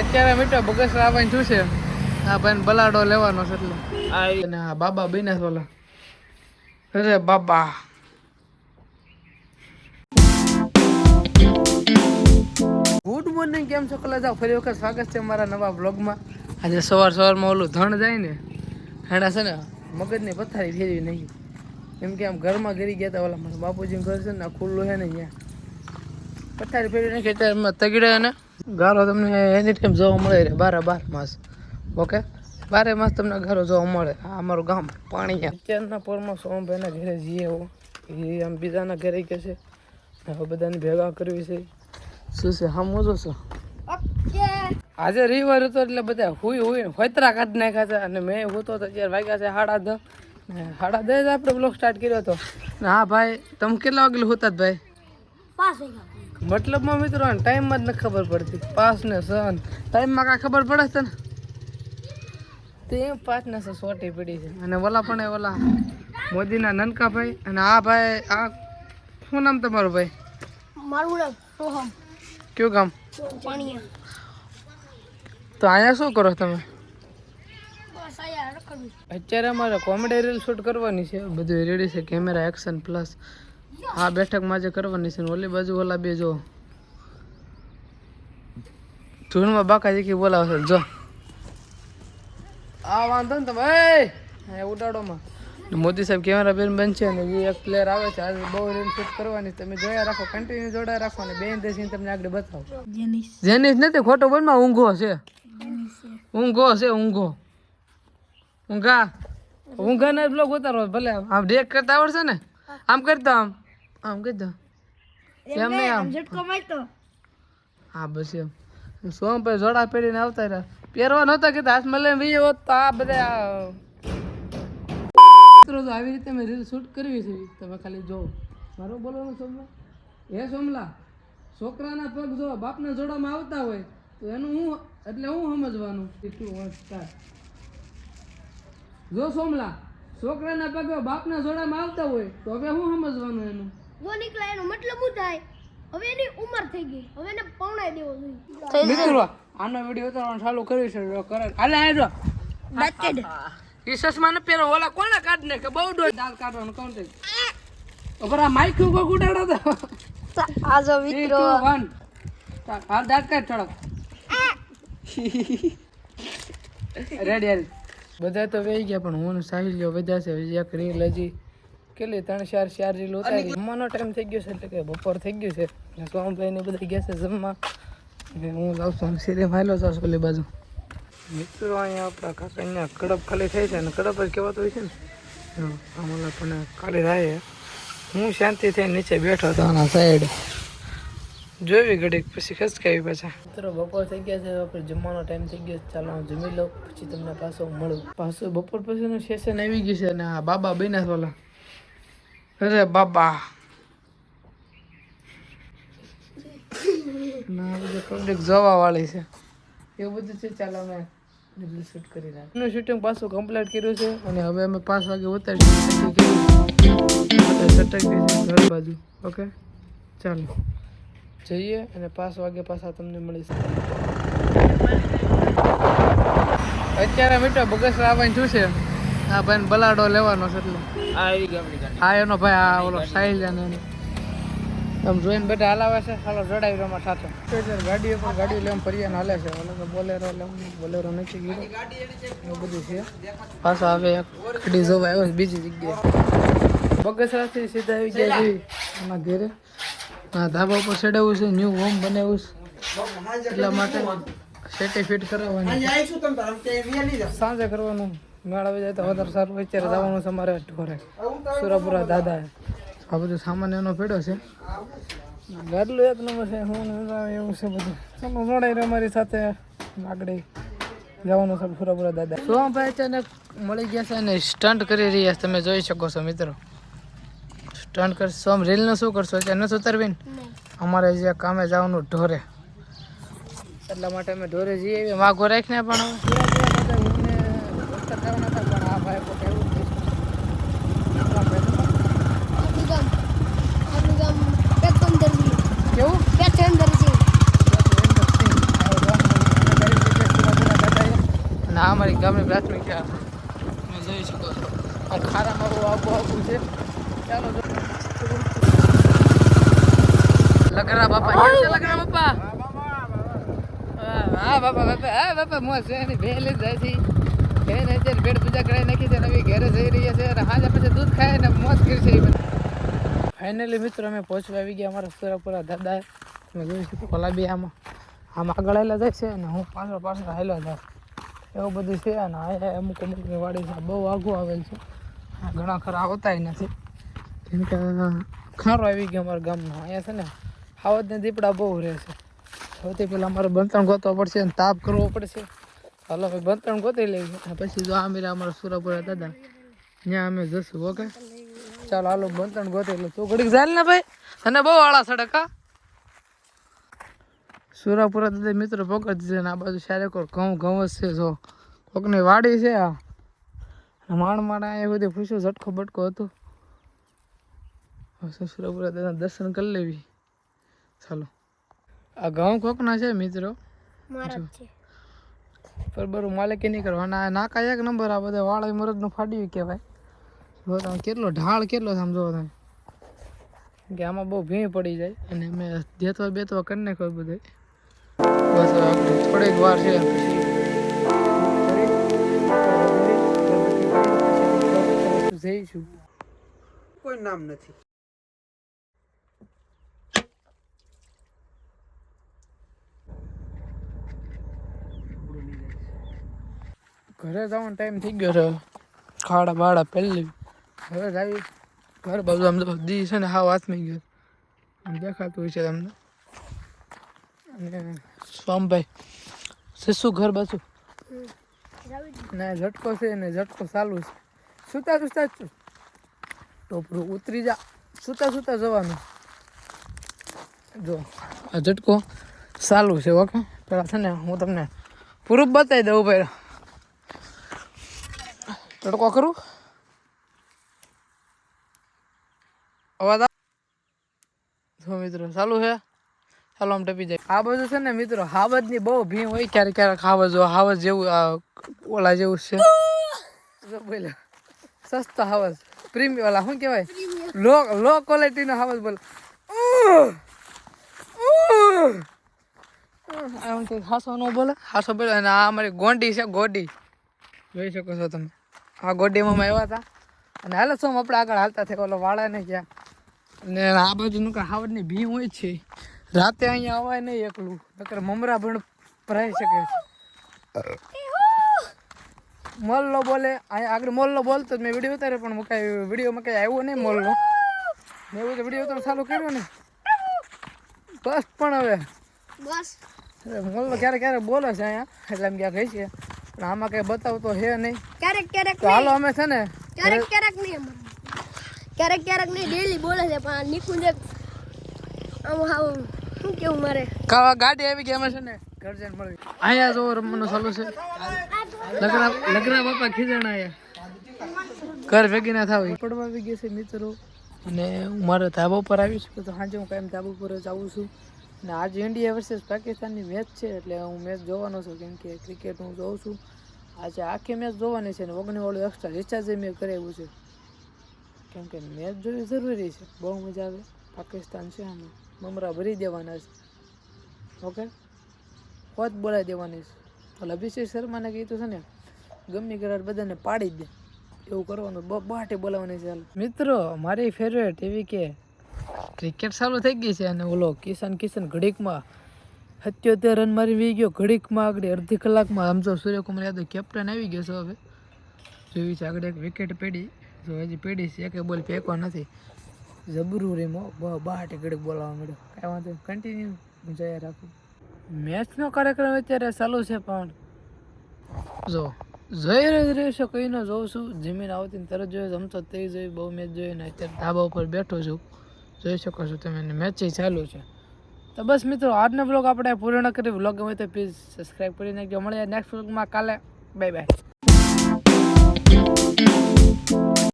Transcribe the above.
અત્યારે મીઠો બગસરા આવવાનું શું છે. આ ભાઈ બલાડો લેવાનો છે એટલે. અને આ બાબા બન્યા ઓલા. અરે બાબા. ગુડ મોર્નિંગ કેમ છો? કલા જાઓ ફરી વખત સ્વાગત છે મારા નવા બ્લોગમાં આજે સવાર સવારમાં ઓલું ધણ જાય ને હેડા છે ને મગજની પથારી ફેરવી નહીં એમ કે આમ ઘરમાં ઘરી ગયા હતા ઓલા મારા બાપુજીનું ઘર છે ને આ ખુલ્લું છે ને અહીંયા. પથારી ફેરવી નાખી અત્યારે તગડે ને ગારો તમને એની ટાઈમ જોવા મળે રે બારે બાર માસ. ઓકે? બારે માસ તમને ગારો જોવા મળે. આ અમારું ગામ પાણી અત્યારના પોરમાં સોમભાઈના ઘરે જઈએ હો. એ આમ બીજાના ઘરે કે છે. હવે બધાને ભેગા કરવી છે. શું છે હા મોજો છો? આજે રવિવાર હતો એટલે બધા હુઈ હુઈ હોતરા કાઢ નાખ્યા છે અને મેં હોતો તો અત્યારે વાગ્યા છે સાડા દસ. ને સાડા દસ આપણે બ્લોક સ્ટાર્ટ કર્યો હતો. ને હા ભાઈ તમે કેટલા વાગે હોતા ભાઈ? મતલબમાં મિત્રો ટાઈમમાં જ ન ખબર પડતી. પાસ ને સન ટાઈમમાં કાંઈ ખબર પડે છે ને? તે પાંચ ને સો સોટી પડી છે. અને ઓલા પણ ઓલા મોદીના નનકા ભાઈ અને આ ભાઈ આ શું નામ તમારું ભાઈ? મારું નામ સોહમ. કયું કામ તો અહીંયા શું કરો તમે? બસ અત્યારે અમારે કોમેડી રીલ શૂટ કરવાની છે. બધું રેડી છે. કેમેરા એક્શન પ્લસ આ બેઠકમાં જે કરવાની છે ઓલી બાજુ ઓલા બે જો. ધૂળમાં બાકા જીકી બોલાવે જો. આ વાંધો ને તમે ઉડાડોમાં મોદી સાહેબ કેમેરા બેન બન છે ને એ એક પ્લેયર આવે છે. આજે બહુ રીલ શૂટ કરવાની. તમે જોયા રાખો કન્ટિન્યુ જોડાય રાખો અને બેન દેશી તમને આગળ બતાવો. જેનિસ. જેની નથી ખોટો બોલમાં ઊંઘો છે. ઊંઘો છે ઊંઘો. ઊંઘા. ઊંઘાના બ્લોગ ઉતારો ભલે આમ. ડેક કરતા આવડશે ને? આમ કરતા આમ. આમ કરતો એમ નહીં આમ ઝટકો મારતો. હા બસ એમ. સોમ ભાઈ જોડા પહેરીને આવતા રહ્યા? પહેરવા નહોતા કીધા હાથમાં લઈને વીએ હોત તો આ બધા મિત્રો તો આવી રીતે મેં રીલ શૂટ કરવી છે. તમે ખાલી જો મારું બોલવાનું સોમલા. હે સોમલા છોકરાના પગ જો બાપના જોડામાં આવતા હોય તો એનું હું એટલે હું સમજવાનું? જો સોમલા છોકરાના પગ બાપના જોડામાં આવતા હોય તો હવે હું સમજવાનું એનું? જો નીકળે એનો મતલબ શું થાય? હવે એની ઉંમર થઈ ગઈ. હવે એને પૌણાઈ દેવો જોઈએ. મિત્રો આનો વીડિયો ઉતારવાનું ચાલુ કર્યું છે. જો કરે. હાલે આ જો. બાસ્કેટ ઈ સસમા ને પહેરો ઓલા કોણે કાઢ ને કે બહુ ડોય દાંત કાઢવાનો કોણ છે ઉપર આ માઈક કો ગુડાડો તો. આ જો 3 2 1 હાલ દાંત કાઢ થોડોક રેડી રેડી બધા તો વેઈ ગયા પણ હું સાહિલ્યો બધા છે એક રીલ હજી કેટલી ત્રણ ચાર ચાર રીલ ઉતારી. જમવાનો ટાઈમ થઈ ગયો છે એટલે કે બપોર થઈ ગયું છે. સોમભાઈ ને બધા ગયા છે જમવા. હું જાઉં છું સીધે માયલો જાઉં છું ઓલી બાજુ. મિત્રો અહીંયા આપણા કાકાને કડપ ખાલી થાય છે અને કડપ જ કહેવાતો હોય છે ને. આમ પણ ખાલી થાય હું શાંતિ થઈ નીચે બેઠો હતો. આના સાઈડ જોવી ઘડીક પછી ખસકાવી પાછા. મિત્રો બપોર થઈ ગયા છે. આપણે જમવાનો ટાઈમ થઈ ગયો છે. ચાલો હું જમી લઉં પછી તમને પાછો મળું. પાછું બપોર પછીનું સેશન આવી ગયું છે અને આ બાબા બન્યા ઓલા. અરે બાબા ના બધું પ્રોડક્ટ જોવા છે. એવું બધું છે, ચાલો અમે શૂટ કરી રહ્યા એનું શૂટિંગ પાછું કમ્પ્લીટ કર્યું છે અને હવે અમે પાંચ વાગે ઉતારીશું સટક બાજુ, ઓકે? ચાલો. જઈએ અને પાંચ વાગે પાછા તમને મળીશ. અત્યારે મીઠો બગસરા આવવાનું શું છે. આ ભાઈ બલાડો લેવાનો છે એટલે. હા એનો ભાઈ આ ઓલો સાહિલ ને એનો. આમ જોઈને બધા હલાવે છે. હાલો જોડાવી રમા સાથે. ગાડીઓ પણ ગાડીઓ લેવા ફરિયાને હાલે છે. ઓલો તો બોલેરો લેવું બોલેરો નથી ગયો એવું બધું છે. પાછો હવે એક ગાડી જોવા આવ્યો છે બીજી જગ્યાએ. બગસરાથી સીધા આવી ગયા છે. એના ઘેરે. આ ધાબા ઉપર ચડાવવું છે ન્યૂ હોમ બનાવ્યું છે. એટલા માટે સેટી ફિટ કરાવવાની સાંજે કરવાનું. મેળ આવી જાય તો વધારે સારું. અત્યારે જવાનું છે મારે ઢોરે સુરાપુરા દાદા આ બધું સામાન એનો પડ્યો છે. ગાડલું એક નંબર છે હું એવું છે બધું. ચાલો મળે અમારી સાથે આગળ જવાનું છે સુરાપુરા દાદા. સોમભાઈ અચાનક મળી ગયા છે અને સ્ટન્ટ કરી રહ્યા છે. તમે જોઈ શકો છો મિત્રો. સ્ટન્ટ કર સોમ રીલનું શું કરશો? અત્યારે નથી ઉતરવી અમારે જે કામે જવાનું ઢોરે. એટલા માટે અમે ઢોરે જઈએ. માગો રાખીને પણ હવે સુરત જવા માટે ઊંઘને દોસ્તર થવાના હતા પણ આ ભાઈ પોતે એવું જ થયું. એટલા માટે. આપણું ગામ આપણું ગામ પેટંદર છે કેવું પેટંદર છે સુરેન્દ્રસિંહ. આ ગામનું નામે આ અમારી ગામની પ્રાથમિક શાળા. જોઈ શકો છો. આ ખારા બહુ આબુ આબુ છે. ચાલો લગરા બાપા છે લગરા બાપા? હા બાપા બાપા, હા, બાપા, મોજ છે. એની ભેલ જાય છે. બેન અત્યારે પેટ પૂજા કરાવી નાખી છે અને હવે ઘરે જઈ રહ્યા છે અને હાજર પછી દૂધ ખાય ને મોજ કરશે એ બધા. ફાઇનલી મિત્રો, અમે પહોંચવા આવી ગયા અમારા સુરાપુરા દાદા. તમે જોઈ શકો ઓલા બી આમાં. આમ આગળ આવેલા જાય છે અને હું પાછળ પાછળ આવેલો જાય. એવું બધું છે અને આ અમુક અમુકની વાડી છે. બહુ આઘું આવેલ છે. ઘણા ખરા આવતા નથી. કેમ કે ખારો આવી ગયો અમારા ગામમાં અહીંયા છે ને હાવજને દીપડા બહુ રહે છે. સૌથી પહેલાં અમારે બંતણ ગોતવા પડશે અને તાપ કરવો પડશે. હાલો અમે બંતણ ગોતી લઈએ. પછી જો આ મેરા અમારા સુરાપુરા દાદા, ત્યાં અમે જશું, ઓકે? ચાલો, હાલો, બંતણ ગોતી લો તું ઘડીક જાય ને ભાઈ. અને બહુ આળા સડક, હા? સુરાપુરા દાદા મિત્રો પકડ છે ને આ બાજુ સારે કોર ઘઉં ઘઉં જ છે જો. કોકની વાડી છે આ. માણ માણ એ બધી પૂછ્યું ઝટકો બટકો હતો. સુરાપુરા દાદા દર્શન કરી લેવી. ચાલો. આ ઘઉં કોકના છે મિત્રો? પર બરું માલિકી નહીં કરવાના. નાકા એક નંબર આ બધા વાળા મરદનું ફાડ્યું કહેવાય. જો તમે કેટલો ઢાળ કેટલો સમજો તમે. કે આમાં બહુ ભીણ પડી જાય. અને અમે દેતવા બેતવા કરી નાખ્યો બધું. બસ આપણે થોડીક વાર છે. જઈશું કોઈ નામ નથી. ઘરે જવાનો ટાઈમ થઈ ગયો છે. ખાડા બાડા પહેલી. ઘરે આવી ઘર બાજુ આમ તો દી છે ને હા વાત નહીં ગયો. દેખાતું હોય છે તમને. સ્વામભાઈ શિશુ ઘર બાજુ. ને ઝટકો છે ને ઝટકો ચાલુ છે. સુતા સુતા જ ટોપરું ઉતરી જા. સુતા સુતા જવાનું. જો આ ઝટકો ચાલુ છે ઓકે પેલા છે ને હું તમને પૂરું બતાવી દઉં ભાઈ. તડકો કરું? અવાજ મિત્રો ચાલુ છે. ચાલો ટપી જાય. આ બધું છે ને મિત્રો હાવજની બહુ ભીમ હોય ક્યારેક ક્યારેક હાવજ હાવજ જેવું ઓલા જેવું છે. જો બોલે સસ્તા હાવજ પ્રીમિયમ ઓલા શું કહેવાય? લો લો ક્વોલિટીનો હાવજ બોલ. આમ કંઈક હાસો ન બોલે, હાસો બોલે. અને આ અમારી ગોંડી છે, ગોડી. જોઈ શકો છો તમે. આ ગોડીમાં અમે આવ્યા હતા. અને હાલો, શું આપણે આગળ હાલતા થાય ઓલો વાળાને ગયા ને આ બાજુનું કાંઈ હાવજની ભીમ હોય છે. રાતે અહીંયા અવાય નહીં એકલું. નકર મમરા પણ ભરાઈ શકે છે. મોલ્લો બોલે અહીંયા આગળ મોલ્લો બોલતો જ મેં વીડિયો ઉતારે પણ કાંઈ વિડીયોમાં કાંઈ આવ્યો નહીં મોલ્લો. મેં એવું તો વીડિયો ઉતારો ચાલુ કર્યો ને? બસ પણ હવે. બસ. મોલ્લો ક્યારેક ક્યારેક બોલે છે અહીંયા? એટલે એમ ક્યાં કહી છે પણ આમાં કંઈ બતાવતો છે નહીં. ક્યારેક ક્યારેક ચાલો હાલો અમે છે ને ક્યારેક ક્યારેક નહીં. ક્યારેક ક્યારેક નહીં ડેલી બોલે છે પણ આ નિકુંજ આમ હાવ શું કેવું મારે? કાવા ગાડી આવી ગઈ અમે છે ને ઘર જઈને મળી. અહીંયા જો રમવાનું ચાલુ છે. લગરા લગરા બાપા ખીજાણા આયા ઘર ભેગી ના થાવ. પડવા આવી ગયા છે મિત્રો. અને હું મારા ધાબા ઉપર આવી છું. તો સાંજે હું કાયમ ધાબા ઉપર જ આવું છું. અને આજે ઇન્ડિયા વર્સેસ પાકિસ્તાનની મેચ છે એટલે હું મેચ જોવાનો છું કેમ કે ક્રિકેટ હું જોઉં છું. આજે આખી મેચ જોવાની છે ને ઓગણીવાળું એક્સ્ટ્રા રિચાર્જ મેં કરાવ્યું છે. કેમ કે મેચ જોવી જરૂરી છે. બહુ મજા આવે. પાકિસ્તાન છે આમાં. મમરા ભરી દેવાના છે. ઓકે? હોત બોલાવી દેવાની છે. એટલે અભિષેક શર્માને કીધું છે ને ગમની કરાર બધાને પાડી દે. એવું કરવાનું, બ બાટે બોલાવવાની છે. મિત્રો, મારી ફેવરેટ એવી કે ક્રિકેટ ચાલુ થઈ ગઈ છે અને ઓલો કિશન કિશન ઘડીકમાં સત્યોતેર રન મારી વી ગયો. ઘડીકમાં આગળ અડધી કલાકમાં આમ જો સૂર્યકુમાર યાદવ કેપ્ટન આવી ગયો છે હવે. જોયું છે આગળ એક વિકેટ પેડી. જો હજી પેડી છે, એકે બોલ ફેંકવા નથી. જબરું રેમો બાટે ઘડીક બોલાવવા મળ્યો. કાંઈ વાંધો કન્ટિન્યુ હું જયા રાખું. મેચનો કાર્યક્રમ અત્યારે ચાલુ છે પણ જો જોઈ રહ્યો રહેશો કઈ ન જોઉં છું. જમીન આવતી ને તરત જોયું જમતો તો જોઈ બહુ મેચ જોઈ ને અત્યારે ધાબા ઉપર બેઠો છું. જોઈ શકો છો તમે મેચ ચાલુ છે. તો બસ મિત્રો આજનો બ્લોગ આપણે પૂર્ણ કરી બ્લોગ ગમે તો પ્લીઝ સબસ્ક્રાઈબ કરી નાખજો. મળીએ નેક્સ્ટ બ્લોગમાં કાલે. Bye bye